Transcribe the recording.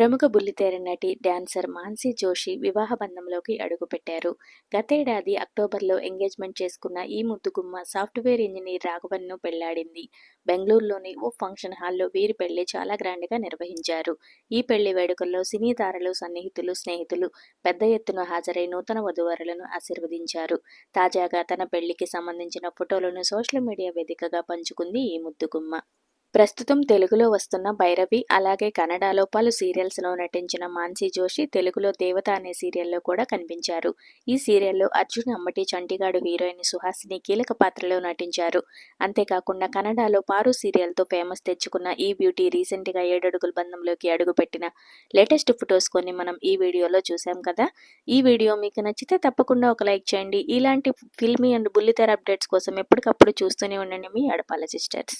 ప్రముఖ బుల్లితెర నటి, డాన్సర్ మాన్సీ జోషి వివాహ బంధంలోకి అడుగుపెట్టారు. గతేడాది అక్టోబర్లో ఎంగేజ్మెంట్ చేసుకున్న ఈ ముద్దుగుమ్మ సాఫ్ట్వేర్ ఇంజనీర్ రాఘవన్ను పెళ్ళాడింది. బెంగళూరులోని ఓ ఫంక్షన్ హాల్లో వీరి పెళ్ళి చాలా గ్రాండ్గా నిర్వహించారు. ఈ పెళ్ళి వేడుకల్లో సినీ తారలు, సన్నిహితులు, స్నేహితులు పెద్ద ఎత్తున హాజరై నూతన వధూవరులను ఆశీర్వదించారు. తాజాగా తన పెళ్ళికి సంబంధించిన ఫోటోలను సోషల్ మీడియా వేదికగా పంచుకుంది ఈ ముద్దుగుమ్మ. ప్రస్తుతం తెలుగులో వస్తున్న భైరవి, అలాగే కన్నడలో పలు సీరియల్స్లో నటించిన మాన్సీ జోషి తెలుగులో దేవత అనే సీరియల్లో కూడా కనిపించారు. ఈ సీరియల్లో అర్జున్ అమ్మటి చంటిగాడు హీరోయిన్ సుహాసిని కీలక పాత్రలో నటించారు. అంతేకాకుండా కన్నడలో పారు సీరియల్తో ఫేమస్ తెచ్చుకున్న ఈ బ్యూటీ రీసెంట్గా ఏడడుగుల బంధంలోకి అడుగుపెట్టిన లేటెస్ట్ ఫొటోస్ కొన్ని మనం ఈ వీడియోలో చూసాం కదా. ఈ వీడియో మీకు నచ్చితే తప్పకుండా ఒక లైక్ చేయండి. ఇలాంటి ఫిల్మీ అండ్ బుల్లితెర అప్డేట్స్ కోసం ఎప్పటికప్పుడు చూస్తూనే ఉండండి మీ అడపాల సిస్టర్స్.